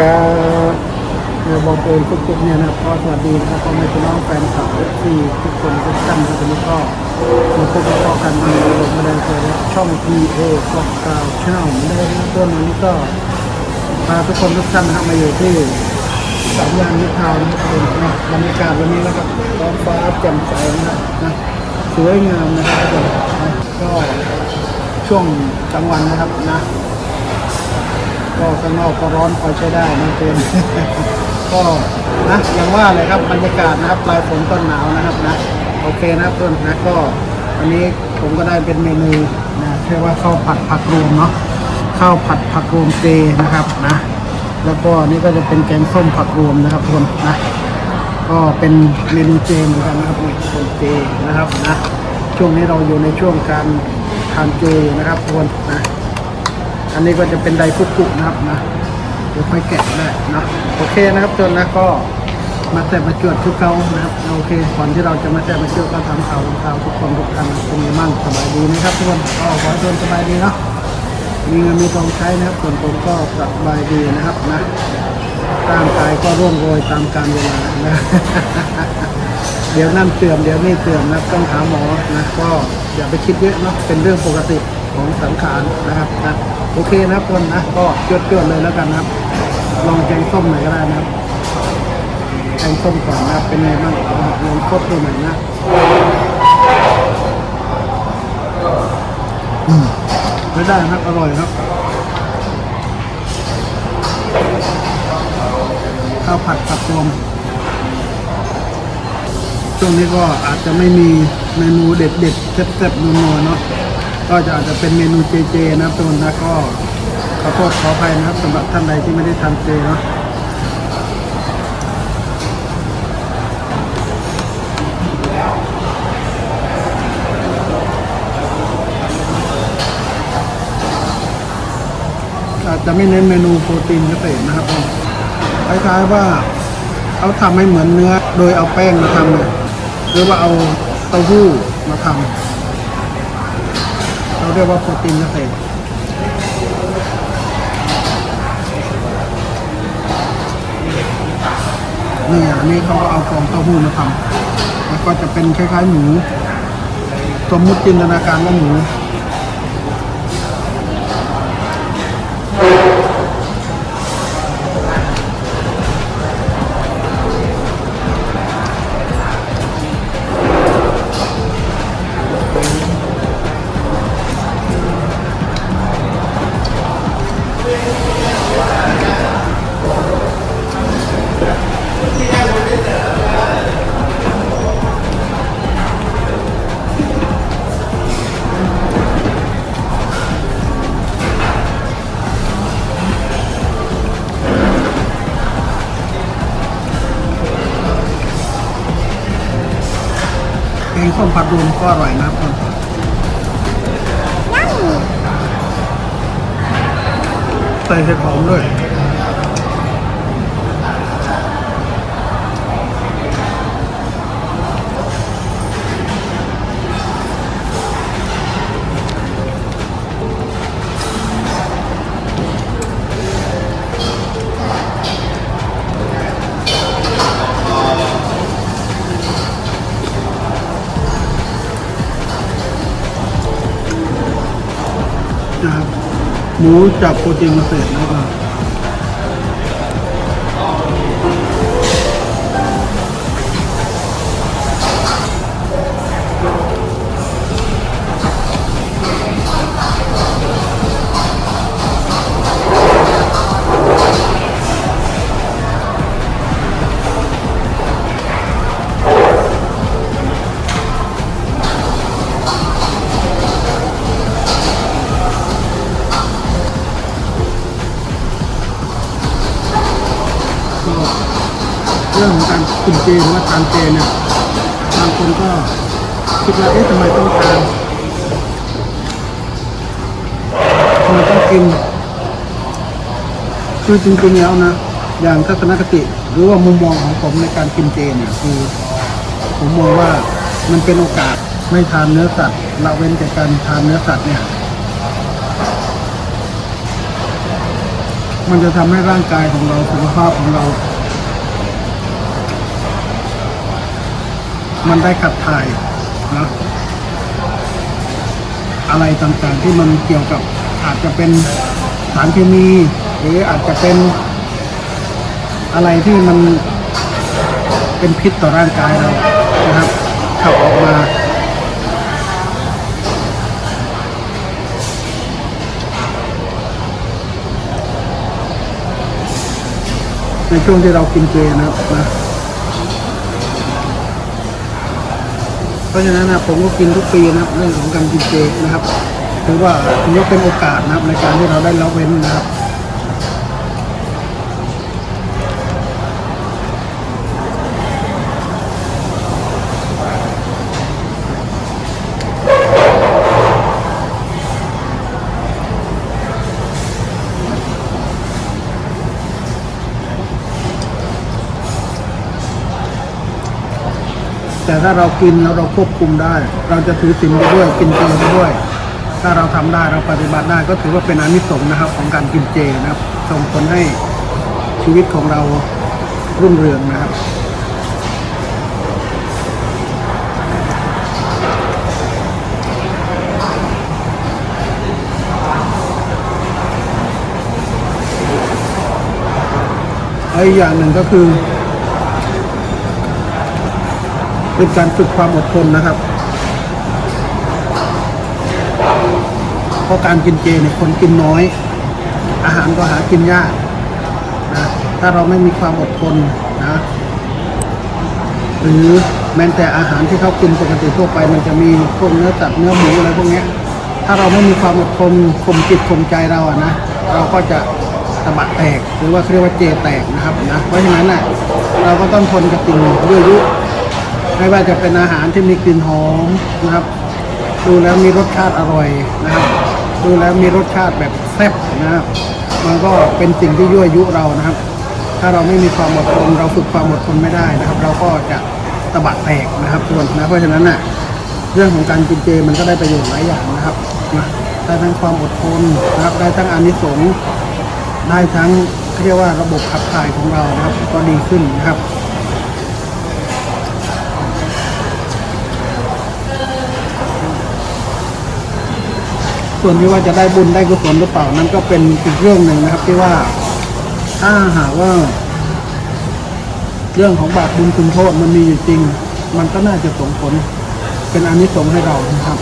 ครับเดี๋ยวบอกเองทุกๆเนี่ยนะครับก็สวัสดีนะครับพ่อแม่พี่น้องแฟนคลับที่ทุกคนทุกท่านที่วันนี้ก็มาพบกับพ่อกันในระบบมาแดงเจอช่อง PA กอกกาวช่องไม่ได้นะต้นวันนี้ก็พาทุกคนทุกท่านนะครับมาอยู่ที่สามย่านนิทาวนะครับนะบรรยากาศวันนี้นะครับท้องฟ้าแจ่มใสนะครับนะสวยงามนะครับก็ช่วงกลางวันนะครับนะ ก็ข้างนอกก็ร้อนพอใช้ได้นะเพื่อนก็นะอย่างว่าเลยครับบรรยากาศนะครับปลายฝนต้นหนาวนะครับนะโอเคนะเพื่อนนะก็วันนี้ผมก็ได้เป็นเมนูนะเรียกว่าข้าวผัดผักรวมเนาะข้าวผัดผักรวมเจนะครับนะแล้วก็นี่ก็จะเป็นแกงส้มผักรวมนะครับทุกคนนะก็เป็นเมนูเจเหมือนกันนะครับนี่เป็นเจนะครับนะช่วงนี้เราอยู่ในช่วงการทานเจนะครับทุกคนนะ อันนี้ก็จะเป็นไดฟุกุนะครับนะเดี๋ยวค่อยแกะได้นะโอเคนะครับจนนะก็มาแต่มาจวดทุกเขานะครับโอเคก่อนที่เราจะมาแต่มาจวดก็ทำข่าวข่าวทุกคนทุกท่านเป็นไงบ้างสบายดีนะครับทุกคนก็ขอให้ทุกคนสบายดีเนาะมีเงินมีทองใช้นะครับส่วนผมก็สบายดีนะครับนะร่างกายก็ร่วงโรยตามกาลเวลานะเดี๋ยวนั่นเสื่อมเดี๋ยวนี่เสื่อมนะต้องหาหมอนะก็อย่าไปคิดเยอะเนาะเป็นเรื่องปกติ ของสังขารนะครับนะโอเคนะครับคนนะก็จดจดเลยแล้วกันนะครับ ลองแกงส้มหน่อยก็ได้นะครับแกงส้มก่อนนะครับเป็นไงบ้างลองคดดูหน่อยนะอืมไม่ได้ครับอร่อยครับข้าวผัดผักรวมช่วงนี้ก็อาจจะไม่มีเมนูเด็ดๆแซ่บๆนัวๆเนาะ ก็จะอาจจะเป็นเมนูเจๆนะครับทุกคนนะก็ขอโทษขออภัยนะครับสำหรับท่านใดที่ไม่ได้ทานเจเนาะอาจจะไม่เน้นเมนูโปรตีนเกษตรนะครับคล้ายๆว่าเขาทำให้เหมือนเนื้อ โดยเอาแป้งมาทำเนี่ยหรือว่าเอาเต้าหู้มาทำ เราเรียกว่าโปรตีนเกษตรนี่อันนี้เขาก็เอาฟองเต้าหู้มาทำแล้วก็จะเป็นคล้ายๆหมูสมมุติจินตนาการว่าหมู ส้มผัดรวมก็อร่อยนะครับใส่เห็ดหอมด้วย นะครับหมูจากโปรตีนเกษตรนะครับ รื่องของการกินเจหรือว่าทานเจเนี่ยบางคนก็คิดว่าเอ๊ะทำไมต้องทานทำไมต้องกินคือจริงๆแล้วนะอย่างทัศนคติหรือว่ามุมมองของผมในการกินเจเนี่ยคือ ผมมองว่ามันเป็นโอกาสไม่ทานเนื้อสัตว์ละเว้นจากการทานเนื้อสัตว์เนี่ยมันจะทำให้ร่างกายของเราสุขภาพของเรา มันได้ขับถ่ายนะอะไรต่างๆที่มันเกี่ยวกับอาจจะเป็นสารเคมี หรืออาจจะเป็น อะไรที่มันเป็นพิษต่อร่างกายเรานะครับขับออกมาในช่วงที่เรากินเจนะครับนะ เพราะฉะนั้นนะผมก็กินทุกปีนะครับเรื่องของการกินเจนะครับถือว่าถือว่าเป็นโอกาสนะครับในการที่เราได้ละเว้นนะครับ แต่ถ้าเรากินแล้วเราควบคุมได้ เราจะถือศีลไปด้วยกินเจไปด้วย ถ้าเราทำได้เราปฏิบัติได้ก็ถือว่าเป็นอานิสงส์นะครับ ของการกินเจนะครับส่งผลให้ชีวิตของเรารุ่งเรืองนะครับแล้วอีกอย่างหนึ่งก็คือ เป็นการฝึกความอดทนนะครับเพราะการกินเจเนี่ยคนกินน้อย อาหารก็หากินยากนะถ้าเราไม่มีความอดทนนะหรือแม้แต่อาหารที่เขากินปกติทั่วไป มันจะมีพวกเนื้อสัตว์เนื้อหมูอะไรพวกนี้ถ้าเราไม่มีความอดทนข่มจิตข่มใจเราอะนะเราก็จะตะบะแตก หรือว่าเขาเรียกว่าเจแตกนะครับนะเพราะฉะนั้นน่ะเราก็ต้องทนกับสิ่งยั่วยุ ไม่ว่าจะเป็นอาหารที่มีกลิ่นหอมนะครับ ดูแล้วมีรสชาติอร่อยนะครับ ดูแล้วมีรสชาติแบบแซ่บนะครับ มันก็เป็นสิ่งที่ยั่วยุเรานะครับ ถ้าเราไม่มีความอดทนเราฝึกความอดทนไม่ได้นะครับ เราก็จะตะบะแตกนะครับทุกคนนะเพราะฉะนั้นน่ะเรื่องของการกินเจมันก็ได้ประโยชน์หลายอย่างนะครับนะได้ทั้งความอดทนนะครับ ได้ทั้งอานิสงส์ได้ทั้งเรียกว่าระบบขับถ่ายของเรานะครับ ก็ดีขึ้นนะครับ ส่วนที่ว่าจะได้บุญได้กุศลหรือเปล่านั้นก็เป็นอีกเรื่องหนึ่งนะครับ ที่ว่าถ้าหากว่า เรื่องของบาปบุญคุณโทษมันมีอยู่จริง มันก็น่าจะส่งผล เป็นอนิสงส์ให้เรานะครับ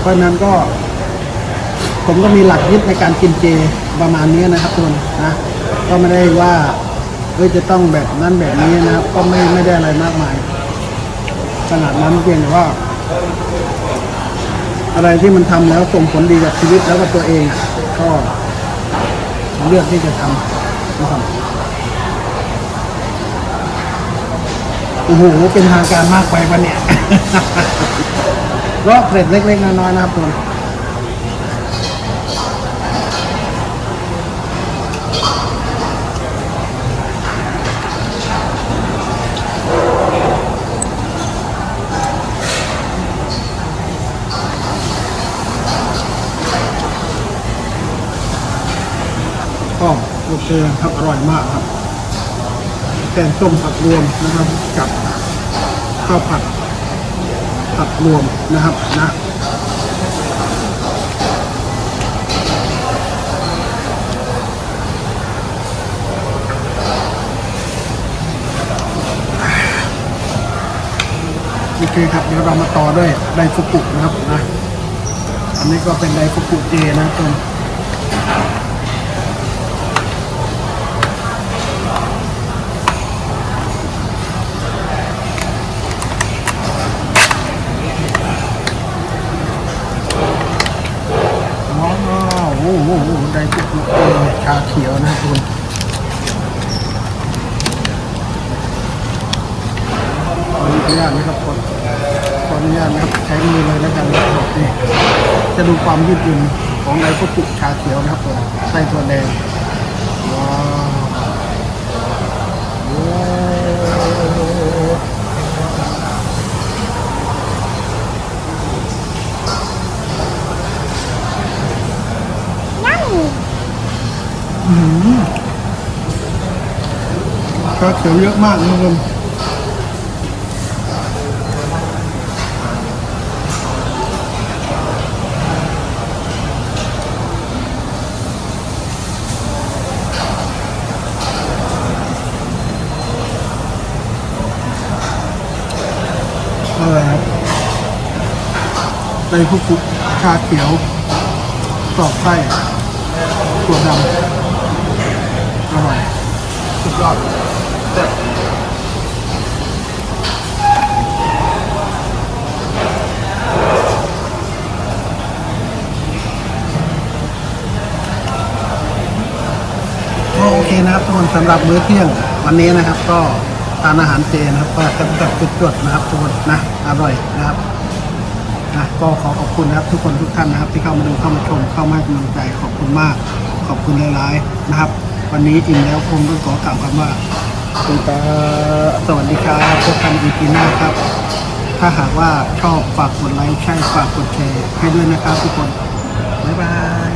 เพราะนั้นก็ ผมก็มีหลักยึดในการกินเจประมาณนี้นะครับทุกคนนะก็ไม่ได้ว่าเฮ้ยจะต้องแบบนั้นแบบนี้นะครับ ก็ไม่ไม่ได้อะไรมากมายขนาดนั้นเพียงแต่ว่า อะไรที่มันทำแล้วส่งผลดีกับชีวิตแล้วก็ตัวเองก็เลือกที่จะทำนะครับโอ้โหเป็นทางการมากไปปะเนี่ยก็เกร็ดเล็ก ๆ น้อยๆนะครับทุก โอเคครับอร่อยมากครับแกงส้มผักรวมนะครับ กับข้าวผัดผักรวมนะครับนะโอเคครับเดี๋ยวเรามาต่อด้วยไดฟุกุนะครับนะ อันนี้ก็เป็นไดฟุกุเจนะครับทุกคนว้าวโอ้โหไดฟุกุเจชาเขียวนะครับทุกคนขออนุญาตนะครับคนขออนุญาตนะครับใช้มือเลยแล้วกันนะครับนี่จะดูความยืดหยุ่นของไดฟุกุชาเขียวนะครับตัวไส้ตัวแดงว้าวโอ้ นั่ง อื้อหือ ชาเขียวเยอะมากนะครับผมอะไรครับในผู้ฟุกชาเขียวกรอบไส้ถั่วดำอร่อยสุดยอด โอเคนะครับทุกคนสำหรับมื้อเที่ยงวันนี้นะครับ ก็ทานอาหารเจนะครับก็จำกัดจุดจดๆนะครับทุกคนนะอร่อยนะครับนะก็ขอขอบคุณนะครับทุกคนทุกท่านนะครับ ที่เข้ามาดูเข้ามาชมเข้ามาให้กำลังใจขอบคุณมาก ขอบคุณหลายๆนะครับ วันนี้อิ่มแล้วคงต้องขอกล่าวคำว่า คุณตาสวัสดีครับพบกันอีพีหน้าครับ ถ้าหากว่าชอบฝากกดไลค์ใช่ฝากกดแชร์ให้ด้วยนะครับทุกคน บ๊ายบาย